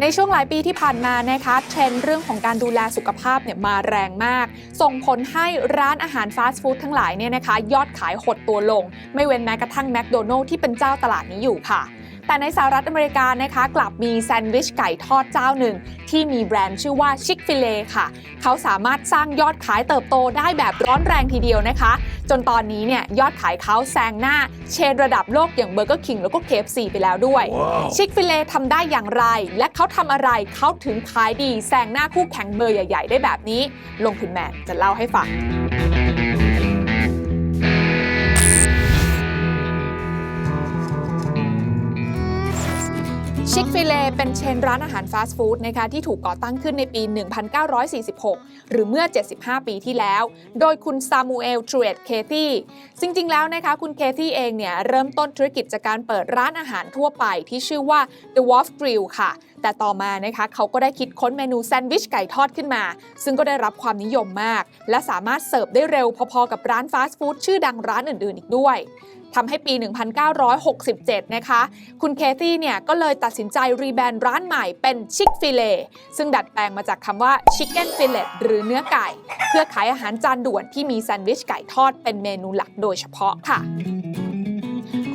ในช่วงหลายปีที่ผ่านมานะคะเทรนด์เรื่องของการดูแลสุขภาพเนี่ยมาแรงมาก ส่งผลให้ร้านอาหารฟาสต์ฟู้ดทั้งหลายเนี่ยนะคะ ยอดขายหดตัวลง ไม่เว้นแม้กระทั่งแมคโดนัลล์ที่เป็นเจ้าตลาดนี้อยู่ค่ะ แต่ในสหรัฐอเมริกานะคะ กลับมีแซนด์วิชไก่ทอดเจ้าหนึ่ง ที่มีแบรนด์ชื่อว่าชิคฟิเลค่ะ เขาสามารถสร้างยอดขายเติบโตได้แบบร้อนแรงทีเดียวนะคะ จนตอนนี้เนี่ยยอดขายเขาแซงหน้าเชนระดับโลกอย่างเบอร์เกอร์คิงแล้วก็ KFC ไปแล้วด้วยชิคฟิเลทำได้อย่างไร และเขาทำอะไรเขาถึงขายดีแซงหน้าคู่แข่งเบอร์ใหญ่ ๆ ได้แบบนี้ ลงทุนแมนจะเล่าให้ฟัง ฟิเลเป็นเชนร้านอาหารฟาสต์ฟู้ดนะคะที่ถูกก่อตั้งขึ้นในปี 1946 หรือเมื่อ 75 ปีที่แล้ว โดยคุณซามูเอลทรูเอตเคที่จริง ๆ แล้วนะคะคุณเคที่เองเนี่ยเริ่มต้นธุรกิจจากการเปิดร้านอาหารทั่วไปที่ชื่อว่า The Wolf Grill ค่ะ แต่ต่อมานะคะเขาก็ได้คิดค้นเมนูแซนด์วิชไก่ทอดขึ้นมา ซึ่งก็ได้รับความนิยมมาก และสามารถเสิร์ฟได้เร็วพอๆกับร้านฟาสต์ฟู้ดชื่อดังร้านอื่นๆ อีกด้วย ทำให้ปี 1967 นะคะ คุณเคที่เนี่ยก็เลยตัดสินใจรีแบรนด์ร้านใหม่เป็นชิคฟิเลซึ่งดัดแปลงมาจากคำว่าชิคเก้นฟิเลตหรือเนื้อไก่ เพื่อขายอาหารจานด่วนที่มีแซนด์วิชไก่ทอดเป็นเมนูหลักโดยเฉพาะค่ะ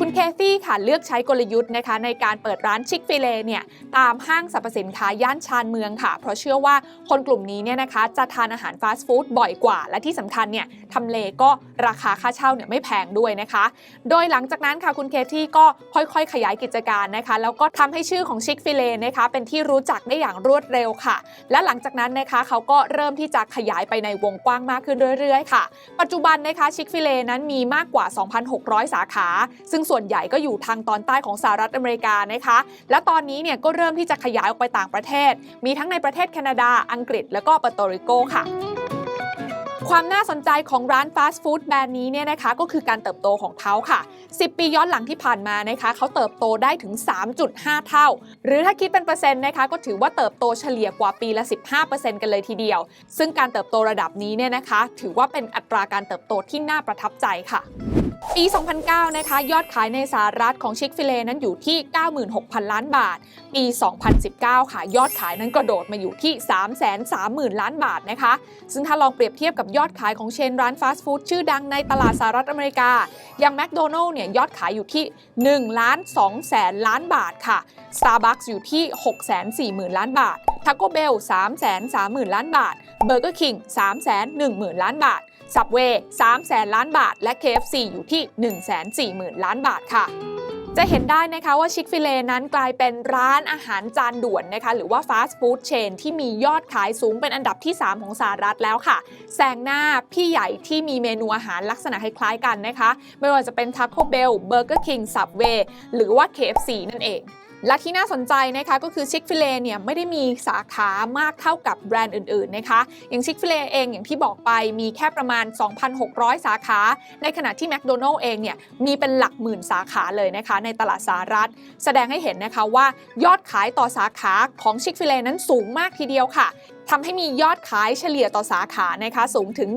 คุณเคซี่ค่ะเลือกใช้กลยุทธ์นะคะในการเปิดร้านชิคฟิเลเนี่ยตามห้างสรรพสินค้าย่านชานเมืองค่ะ เพราะเชื่อว่าคนกลุ่มนี้เนี่ยนะคะจะทานอาหารฟาสต์ฟู้ดบ่อยกว่า และที่สำคัญเนี่ยทำเลก็ราคาค่าเช่าเนี่ยไม่แพงด้วยนะคะ โดยหลังจากนั้นค่ะคุณเคที่ก็ค่อยๆ ขยายกิจการนะคะ แล้วก็ทำให้ชื่อของชิคฟิเลนะคะเป็นที่รู้จักได้อย่างรวดเร็วค่ะ และหลังจากนั้นนะคะเขาก็เริ่มที่จะขยายไปในวงกว้างมากขึ้นเรื่อยๆ ค่ะ ปัจจุบันนะคะชิคฟิเลนั้นมีมากกว่า 2,600 สาขา ซึ่งส่วนใหญ่ก็อยู่ทางตอนใต้ของสหรัฐอเมริกานะคะ และตอนนี้เนี่ยก็เริ่มที่จะขยายออกไปต่างประเทศ มีทั้งในประเทศแคนาดา อังกฤษ และก็เปอร์โตริโกค่ะความน่าสนใจของร้านฟาสต์ฟู้ดแบรนด์นี้เนี่ยนะคะก็คือการเติบโตของเขาค่ะ 10 ปีย้อนหลังที่ผ่านมานะคะเขาเติบโตได้ถึง 3.5 เท่า หรือถ้าคิดเป็นเปอร์เซ็นต์นะคะก็ถือว่าเติบโตเฉลี่ยกว่าปีละ 15%กันเลยทีเดียว ซึ่งการเติบโตระดับนี้เนี่ยนะคะ ถือว่าเป็นอัตราการเติบโตที่น่าประทับใจค่ะ ปี 2009 นะคะ ยอดขายในสหรัฐของชิคฟิเลนั้นอยู่ที่ 96,000 ล้านบาท ปี 2019 ค่ะ ยอดขายนั้นกระโดดมาอยู่ที่ 330,000 ล้านบาทนะคะ ซึ่งถ้าลองเปรียบเทียบกับยอดขายของเชนร้านฟาสต์ฟู้ดชื่อดังในตลาดสหรัฐอเมริกา อย่างแมคโดนัลล์เนี่ยยอดขายอยู่ที่1ล้าน2แสนล้านบาทค่ะ Starbucks อยู่ที่ 640,000 ล้านบาท Taco Bell 330,000 ล้านบาท Burger King 310,000 ล้านบาท Subway 3แสนล้านบาท และ KFC อยู่ที่ 140,000 ล้านบาทค่ะจะเห็นได้นะคะว่าชิคฟิเลนั้นกลายเป็นร้านอาหารจานด่วนนะคะหรือว่าฟาสต์ฟู้ดเชนที่มียอดขายสูงเป็นอันดับที่ 3 ของสหรัฐแล้วค่ะแซงหน้าพี่ใหญ่ที่มีเมนูอาหารลักษณะคล้ายๆกันนะคะ ไม่ว่าจะเป็น Taco Bell Burger King Subway หรือว่า KFC นั่นเอง และที่น่าสนใจนะคะก็คือชิคฟิเลเนี่ยไม่ได้มีสาขามากเท่ากับแบรนด์อื่นๆนะคะอย่างชิคฟิเลเองอย่างที่บอกไปมีแค่ประมาณ 2,600 สาขา ในขณะที่แมคโดนัลล์เองเนี่ยมีเป็นหลักหมื่นสาขาเลยนะคะในตลาดสหรัฐ แสดงให้เห็นนะคะว่ายอดขายต่อสาขาของชิคฟิเลนั้นสูงมากทีเดียวค่ะ ทำให้มียอดขายเฉลี่ยต่อสาขานะคะสูงถึง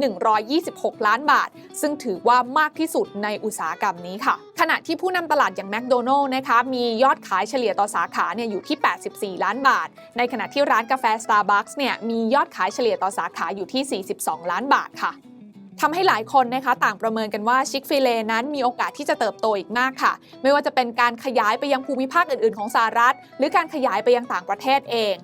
126 ล้านบาท ซึ่งถือว่ามากที่สุดในอุตสาหกรรมนี้ค่ะ ขณะที่ผู้นำตลาดอย่างแมคโดนัลล์นะคะมียอดขายเฉลี่ยต่อสาขาเนี่ยอยู่ที่ 84 ล้านบาท ในขณะที่ร้านกาแฟ Starbucks เนี่ยมียอดขายเฉลี่ยต่อสาขาอยู่ที่ 42 ล้านบาทค่ะทำให้หลายคนนะคะต่างประเมินกันว่าชิคฟิเลนั้นมีโอกาสที่จะเติบโตอีกมากค่ะ ไม่ว่าจะเป็นการขยายไปยังภูมิภาคอื่นๆ ของสหรัฐ หรือการขยายไปยังต่างประเทศเอง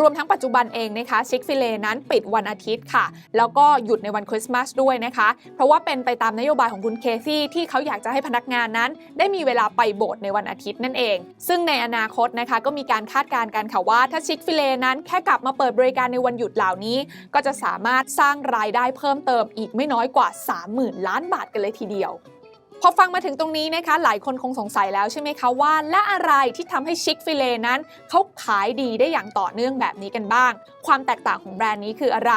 รวมทั้งปัจจุบันเองนะคะชิคฟิเลนั้นปิดวันอาทิตย์ค่ะ แล้วก็หยุดในวันคริสต์มาสด้วยนะคะ เพราะว่าเป็นไปตามนโยบายของคุณเคซี่ที่เขาอยากจะให้พนักงานนั้น ได้มีเวลาไปโบสถ์ในวันอาทิตย์นั่นเอง ซึ่งในอนาคตนะคะก็มีการคาดการณ์กันค่ะว่า ถ้าชิคฟิเลนั้นแค่กลับมาเปิดบริการในวันหยุดเหล่านี้ ก็จะสามารถสร้างรายได้เพิ่มเติมอีกไม่น้อยกว่า 30,000 ล้านบาทกันเลยทีเดียว พอฟังมาถึงตรงนี้นะคะ หลายคนคงสงสัยแล้วใช่ไหมคะว่า และอะไรที่ทำให้ชิคฟิเลนั้นเขาขายดีได้อย่างต่อเนื่องแบบนี้กันบ้าง ความแตกต่างของแบรนด์นี้คืออะไร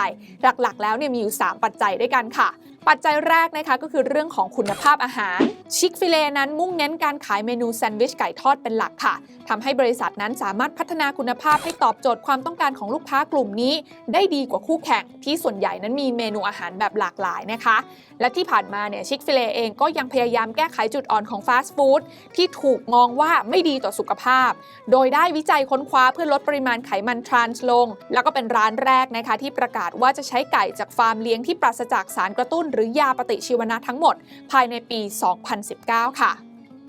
หลักๆ แล้วเนี่ยมีอยู่ 3 ปัจจัยด้วยกันค่ะปัจจัยแรกนะคะก็คือเรื่องของคุณภาพอาหาร ชิคฟิเลนั้นมุ่งเน้นการขายเมนูแซนด์วิชไก่ทอดเป็นหลักค่ะทำให้บริษัทนั้นสามารถพัฒนาคุณภาพให้ตอบโจทย์ความต้องการของลูกค้ากลุ่มนี้ ได้ดีกว่าคู่แข่ง ที่ส่วนใหญ่นั้นมีเมนูอาหารแบบหลากหลายนะคะ และที่ผ่านมาเนี่ยชิคฟิเลเองก็ยังพยายามแก้ไขจุดอ่อนของฟาสต์ฟู้ดที่ถูกมองว่าไม่ดีต่อสุขภาพ โดยได้วิจัยค้นคว้าเพื่อลดปริมาณไขมันทรานส์ลง แล้วก็เป็นร้านแรกนะคะที่ประกาศว่าจะใช้ไก่จากฟาร์มเลี้ยงที่ปราศจากสารกระตุ้นหรือยาปฏิชีวนะทั้งหมด ภายในปี 2019 ค่ะ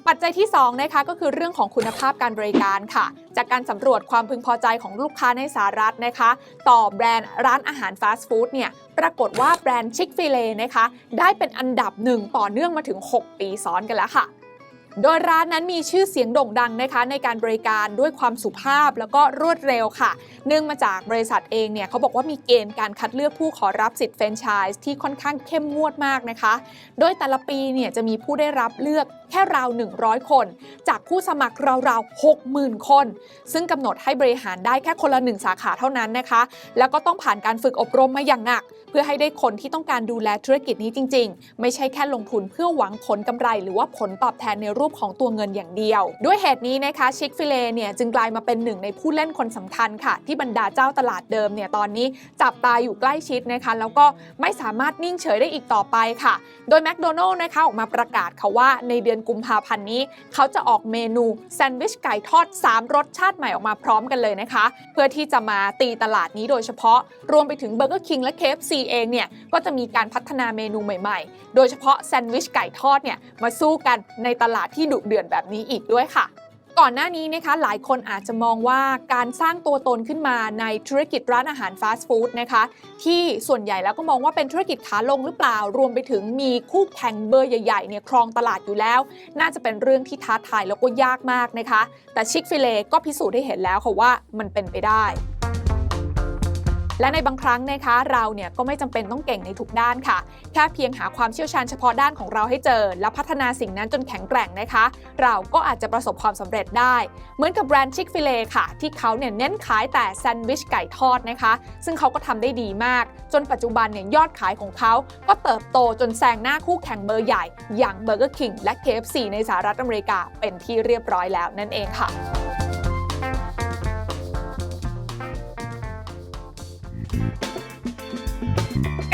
ปัจจัยที่2นะคะก็คือเรื่องของคุณภาพการบริการค่ะ จากการสำรวจความพึงพอใจของลูกค้าในสหรัฐนะคะ ต่อแบรนด์ร้านอาหารฟาสต์ฟู้ดเนี่ยปรากฏว่าแบรนด์ชิคฟิเลนะคะ ได้เป็นอันดับหนึ่งต่อเนื่องมาถึง 6 ปีซ้อนกันแล้วค่ะ โดยร้านนั้นมีชื่อเสียงโด่งดังนะคะในการบริการด้วยความสุภาพแล้วก็รวดเร็วค่ะ เนื่องมาจากบริษัทเองเนี่ยเขาบอกว่ามีเกณฑ์การคัดเลือกผู้ขอรับสิทธิ์แฟรนไชส์ที่ค่อนข้างเข้มงวดมากนะคะ โดยแต่ละปีเนี่ยจะมีผู้ได้รับเลือก แค่ราว 100 คน จากผู้สมัครราวๆ 60,000 คน ซึ่งกำหนดให้บริหารได้แค่คนละหนึ่งสาขาเท่านั้นนะคะ แล้วก็ต้องผ่านการฝึกอบรมมาอย่างหนัก เพื่อให้ได้คนที่ต้องการดูแลธุรกิจนี้จริง ๆ ไม่ใช่แค่ลงทุนเพื่อหวังผลกำไร หรือว่าผลตอบแทนในรูปของตัวเงินอย่างเดียว ด้วยเหตุนี้นะคะชิคฟิเลเนี่ยจึงกลายมาเป็นหนึ่งในผู้เล่นคนสำคัญค่ะ ที่บรรดาเจ้าตลาดเดิมเนี่ยตอนนี้จับตาอยู่ใกล้ชิดนะคะ แล้วก็ไม่สามารถนิ่งเฉยได้อีกต่อไปค่ะ โดยแมคโดนัลล์นะคะออกมาประกาศค่ะว่าในเดือนกุมภาพันธ์นี้ เขาจะออกเมนูแซนด์วิชไก่ทอด 3 รสชาติใหม่ออกมาพร้อมกันเลยนะคะ เพื่อที่จะมาตีตลาดนี้โดยเฉพาะ รวมไปถึงเบอร์เกอร์คิงและ KFC เองเนี่ยก็จะมีการพัฒนาเมนูใหม่ๆ โดยเฉพาะแซนด์วิชไก่ทอดเนี่ยมาสู้กันในตลาดที่ดุเดือดแบบนี้อีกด้วยค่ะ ก่อนหน้านี้นะคะหลายคนอาจจะมองว่าการสร้างตัวตนขึ้นมาในธุรกิจร้านอาหารฟาสต์ฟู้ดนะคะที่ส่วนใหญ่แล้วก็มองว่าเป็นธุรกิจขาลงหรือเปล่า รวมไปถึงมีคู่แข่งเบอร์ใหญ่ๆเนี่ยครองตลาดอยู่แล้ว น่าจะเป็นเรื่องที่ท้าทายแล้วก็ยากมากนะคะ แต่ชิคฟิเลก็พิสูจน์ให้เห็นแล้วค่ะว่ามันเป็นไปได้ และในบางครั้งนะคะเราเนี่ยก็ไม่จำเป็นต้องเก่งในทุกด้านค่ะ แค่เพียงหาความเชี่ยวชาญเฉพาะด้านของเราให้เจอ แล้วพัฒนาสิ่งนั้นจนแข็งแกร่งนะคะ เราก็อาจจะประสบความสำเร็จได้ เหมือนกับแบรนด์ชิคฟิเลค่ะ ที่เขาเนี่ยเน้นขายแต่แซนด์วิชไก่ทอดนะคะ ซึ่งเขาก็ทำได้ดีมาก จนปัจจุบันเนี่ยยอดขายของเขาก็เติบโตจนแซงหน้าคู่แข่งเบอร์ใหญ่ อย่าง Burger King และ KFC ในสหรัฐอเมริกาเป็นที่เรียบร้อยแล้วนั่นเองค่ะ